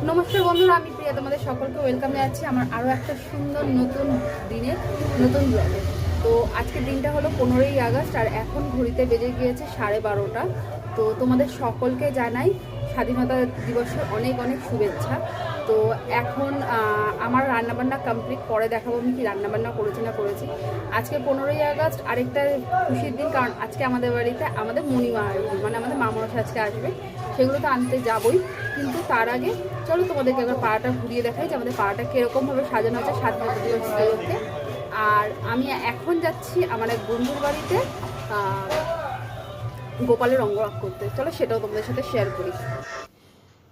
নমস্কার বন্ধুরা, আমি প্রিয়া, তোমাদের সকলকে ওয়েলকাম জানাচ্ছি আমার আরও একটা সুন্দর নতুন দিনে, নতুন ব্লগে তো আজকের দিনটা হলো পনেরোই আগস্ট, আর এখন ঘড়িতে বেজে গিয়েছে সাড়ে বারোটা। তো তোমাদের সকলকে জানাই স্বাধীনতা দিবসের অনেক অনেক শুভেচ্ছা। তো এখন আমার রান্নাবান্না কমপ্লিট পরে দেখাবো আমি কি রান্নাবান্না করেছি না করেছি। আজকে পনেরোই আগস্ট, আরেকটা খুশির দিন, কারণ আজকে আমাদের বাড়িতে আমাদের মণিমা আসবে মানে আমাদের মামনসা আজকে আসবে। সেগুলো তো আনতে যাবই। কিন্তু তার আগে চলো তোমাদেরকে একবার পাড়াটা ঘুরিয়ে দেখাই যে আমাদের পাড়াটা কীরকমভাবে সাজানো আছে দিবস উপলক্ষে আর আমি এখন যাচ্ছি আমার এক বন্ধুর বাড়িতে গোপালের অঙ্গরাগ করতে। চলো সেটাও তোমাদের সাথে শেয়ার করি।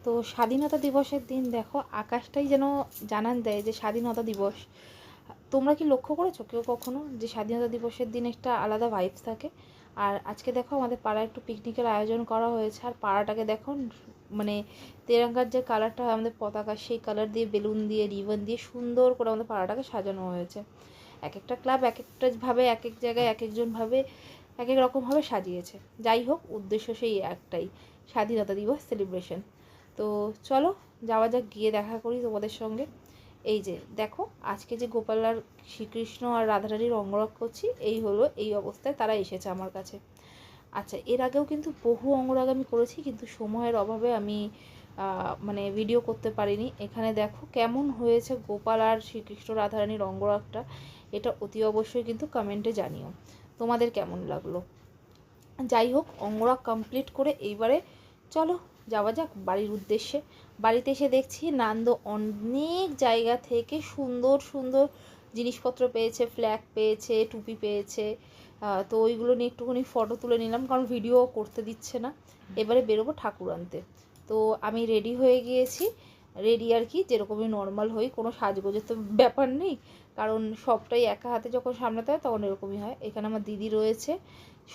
তো স্বাধীনতা দিবসের দিন দেখো, আকাশটাই যেন জানান দেয় যে স্বাধীনতা দিবস। তোমরা কি লক্ষ্য করেছ কেউ কখনো যে স্বাধীনতা দিবসের দিন একটা আলাদা ভাইবস থাকে? আর আজকে দেখো আমাদের পাড়ায় একটু পিকনিকের আয়োজন করা হয়েছে। আর পাড়াটাকে দেখো মানে তেরঙ্গার যে কালারটা হয়, আমাদের পতাকা সেই কালার দিয়ে বেলুন দিয়ে রিবন দিয়ে সুন্দর করে আমাদের পাড়াটাকে সাজানো হয়েছে। এক একটা ক্লাব এক একটা ভাবে এক এক জায়গায় এক একজনভাবে এক এক রকমভাবে সাজিয়েছে। যাই হোক, উদ্দেশ্য সেই একটাই, স্বাধীনতা দিবস সেলিব্রেশন তো চলো, যাওয়া যাক, গিয়ে দেখা করি তোমাদের সঙ্গে। এই যে, দেখো, আজকে যে গোপাল আর শ্রীকৃষ্ণ আর রাধারানীর অঙ্গরাগ করছি, এই হলো, এই অবস্থায় তারা এসেছে আমার কাছে। আচ্ছা এর আগেও কিন্তু বহু অঙ্গরাগ আমি করেছি, কিন্তু সময়ের অভাবে আমি মানে ভিডিও করতে পারিনি। এখানে দেখো, কেমন হয়েছে গোপাল আর শ্রীকৃষ্ণ রাধারানীর অঙ্গরাগটা, এটা অতি অবশ্যই কিন্তু কমেন্টে জানিও। তোমাদের কেমন লাগল? যাই হোক, অঙ্গরাগ কমপ্লিট করে এইবারে চলো যাওয়া যাক বাড়ির উদ্দেশ্যে। বাড়িতে এসে দেখছি নান্দ অনেক জায়গা থেকে সুন্দর সুন্দর জিনিসপত্র পেয়েছে ফ্ল্যাগ পেয়েছে, টুপি পেয়েছে। তো ওইগুলো নিয়ে একটুখানি ফটো তুলে নিলাম, কারণ ভিডিও করতে দিচ্ছে না। এবারে বেরোবো ঠাকুর আনতে। তো আমি রেডি হয়ে গিয়েছি। রেডি আর কি, যেরকমই নর্মাল হই, কোনো সাজগোজের তো ব্যাপার নেই। কারণ সবটাই একা হাতে যখন সামলাতে হয় তখন এরকমই হয়। এখানে আমার দিদি রয়েছে।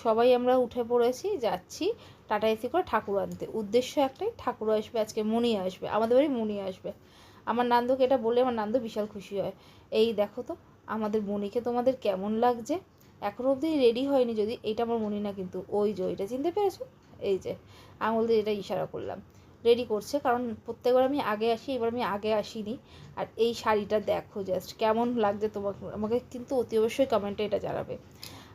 সবাই আমরা উঠে পড়েছি, যাচ্ছি টাটা এসি করে ঠাকুর আনতে। উদ্দেশ্য একটাই, ঠাকুর আসবে, আজকে মনি আসবে, আমাদের বাড়ি মনি আসবে। আমার নান্দুকে এটা বললে আমার নান্দু বিশাল খুশি হয়। এই দেখো তো, আমাদের মনিকে তোমাদের কেমন লাগছে? এখনও অবধি রেডি হয়নি যদি, এটা আমার মনি না কিন্তু। ওই যে, ওইটা চিনতে পেরেছ? এই যে, আঙুল দিয়ে এটা ইশারা করলাম। রেডি করছে, কারণ প্রত্যেকবার আমি আগে আসি, এবার আমি আগে আসিনি। আর এই শাড়িটা দেখো জাস্ট কেমন লাগছে তোমাকে, আমাকে কিন্তু অতি অবশ্যই কমেন্টে এটা জানাবে।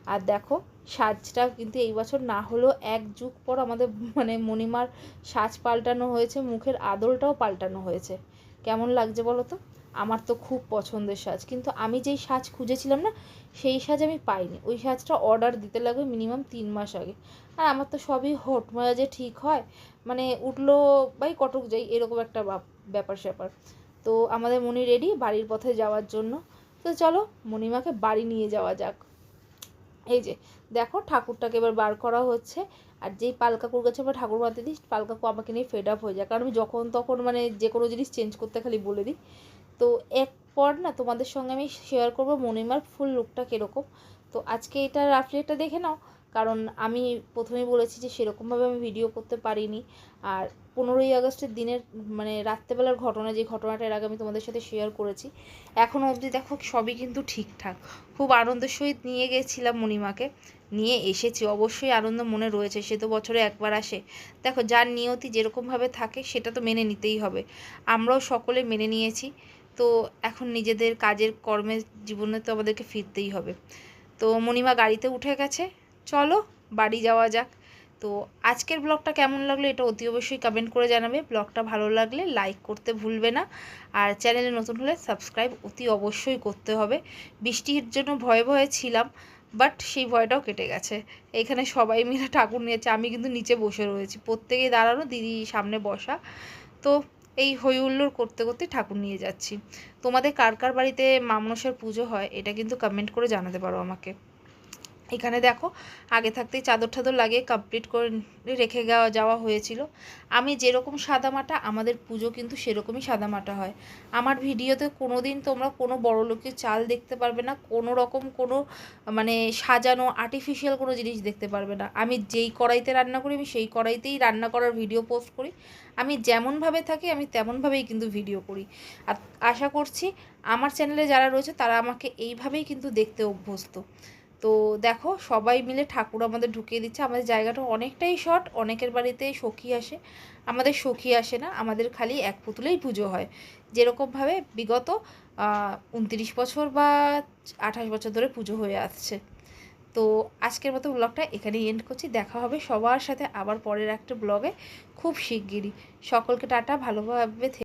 আর দেখো, সাজটা কিন্তু এই বছর না হলেও এক যুগ পর আমাদের মানে মণিমার সাজ পাল্টানো হয়েছে, মুখের আদলটাও পাল্টানো হয়েছে। কেমন লাগছে বলো তো? আমার তো খুব পছন্দের সাজ। কিন্তু আমি যেই সাজ খুঁজেছিলাম না, সেই সাজ আমি পাইনি। ওই সাজটা অর্ডার দিতে লাগবে মিনিমাম তিন মাস আগে। আর আমার তো সবই হট যে ঠিক হয়। মানে উঠল বাই কটক যাই, এরকম একটা ব্যাপার স্যাপার। তো আমাদের মনি রেডি বাড়ির পথে যাওয়ার জন্য। তো চলো মণিমাকে বাড়ি নিয়ে যাওয়া যাক। এই যে, দেখো ঠাকুরটাকে এবার বার করা হচ্ছে। আর যেই পালকাকুর কাছে আমরা ঠাকুর বাঁধতে দিই। পালকাকু আমাকে নিয়ে ফেড আপ হয়ে যায়। কারণ আমি যখন তখন মানে যে কোনো জিনিস চেঞ্জ করতে খালি বলে দিই। তো এক পর না তোমাদের সঙ্গে আমি শেয়ার করব মনিমার ফুল লুকটা কীরকম। তো আজকে এটা রাফলি একটা দেখে নাও, কারণ আমি প্রথমেই বলেছি যে সেরকমভাবে আমি ভিডিও করতে পারিনি। আর পনেরোই আগস্টের দিনের মানে রাত্রেবেলার ঘটনা, যে ঘটনাটা এর আগে আমি তোমাদের সাথে শেয়ার করেছি এখনও অবধি দেখো সবই কিন্তু ঠিকঠাক। খুব আনন্দের সহিত নিয়ে গেছিলাম মণিমাকে নিয়ে এসেছি, অবশ্যই আনন্দ মনে রয়েছে, সে তো বছরে একবার আসে। দেখো যার নিয়তি যেরকমভাবে থাকে, সেটা তো মেনে নিতেই হবে। আমরাও সকলে মেনে নিয়েছি। তো এখন নিজেদের কাজের কর্মের জীবনে তো আমাদেরকে ফিরতেই হবে। তো মণিমা গাড়িতে উঠে গেছে। চলো বাড়ি যাওয়া যাক। তো আজকের ব্লগটা কেমন লাগল এটা অতি অবশ্যই কমেন্ট করে জানাবে। ব্লগটা ভালো লাগলে লাইক করতে ভুলবে না। আর চ্যানেলে নতুন হলে সাবস্ক্রাইব অতি অবশ্যই করতে হবে। বৃষ্টির জন্য ভয়ে ভয়ে ছিলাম বাট সেই ভয়টাও কেটে গেছে। এখানে সবাই মিলে ঠাকুর নিয়েছে আমি কিন্তু নিচে বসে রয়েছি। প্রত্যেকেই দাঁড়ানো, দিদি সামনে বসা। তো এই হই হুল্লোড় করতে করতে ঠাকুর নিয়ে যাচ্ছি। তোমাদের কার কার বাড়িতে মামনসের পুজো হয়, এটা কিন্তু কমেন্ট করে জানাতে পারো আমাকে। এখানে দেখো, আগে থাকতেই চাদর ঠাদর লাগিয়ে কমপ্লিট করে রেখে যাওয়া হয়েছিল। আমি যেরকম সাদামাটা, আমাদের পুজো কিন্তু সেরকমই সাদামাটা হয়। আমার ভিডিওতে কোনো দিন তোমরা কোনো বড় লোকের চাল দেখতে পারবে না, কোনো রকম কোনো মানে সাজানো আর্টিফিশিয়াল কোনো জিনিস দেখতে পারবে না। আমি যেই কড়াইতে রান্না করি, আমি সেই কড়াইতেই রান্না করার ভিডিও পোস্ট করি। আমি যেমনভাবে থাকি, আমি তেমনভাবেই কিন্তু ভিডিও করি। আর আশা করছি, আমার চ্যানেলে যারা রয়েছে, তারা আমাকে এইভাবেই কিন্তু দেখতে অভ্যস্ত। তো দেখো, সবাই মিলে ঠাকুর আমাদের ঢুকিয়ে দিচ্ছে। আমাদের জায়গাটা অনেকটাই শর্ট অনেকের বাড়িতে সখী আসে। আমাদের সখী আসে না, আমাদের খালি এক পুতুলেই পুজো হয়। যেরকমভাবে বিগত উনত্রিশ বছর বা আঠাশ বছর ধরে পুজো হয়ে আসছে। তো আজকের মতো ব্লগটা এখানেই এন্ড করছি। দেখা হবে সবার সাথে আবার পরের একটা ব্লগে খুব শিগগিরই। সকলকে টাটা, ভালোভাবে